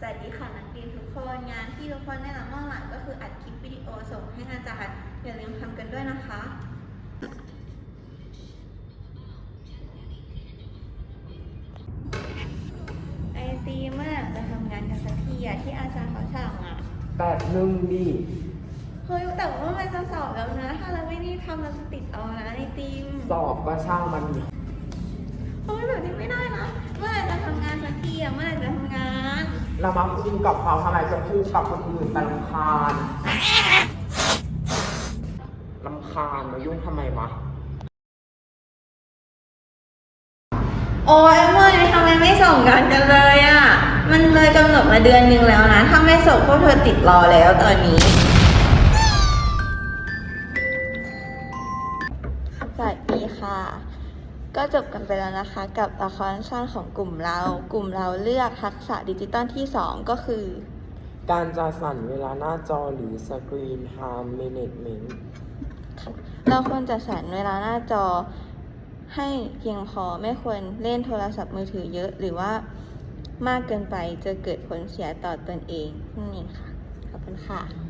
สวัสดีค่ะนักเรียนทุกคนงานที่ทุกคนได้รับเมื่อวานก็คืออัดคลิปวิดีโอส่งให้อาจารย์อย่าลืมทำกันด้วยนะคะไอตีเมื่อไหร่จะทำงานกันสักทีอะที่อาจารย์เขาสั่งอะแบบหนึ่งดิเฮ้ยแต่ว่ามันจะสอบแล้วนะ ถ้าเราไม่รีบทำเราจะติดเอานะไอตีมสอบก็ช่างมันดิเฮ้ยแบบนี้ไม่ได้ เรามาคุยกับเขาทำไมจะพูดกับคนอื่นแต่ลำคาญลำคาญมายุ่งทำไมวะ โอ้ยเมื่อนี้ทำไมไม่ส่งกันกันเลยอะ่ะ มันเลยกำหนดมาเดือนหนึ่งแล้วนะ ถ้าไม่ส่งพวกเธอติดรอแล้วตอนนี้ สวัสดีค่ะ ก็จบกันไปแล้วนะคะ กับละครสั้นของกลุ่มเรา กลุ่มเราเลือกทักษะดิจิตอลที่ 2 ก็คือ การจัดสรรเวลาหน้าจอหรือ Screen Time Management เราควรจัดสรรเวลาหน้าจอให้เพียงพอไม่ควรเล่นโทรศัพท์มือถือเยอะ หรือว่ามากเกินไปจะเกิดผลเสียต่อตนเองนั่นเองค่ะ ขอบคุณค่ะ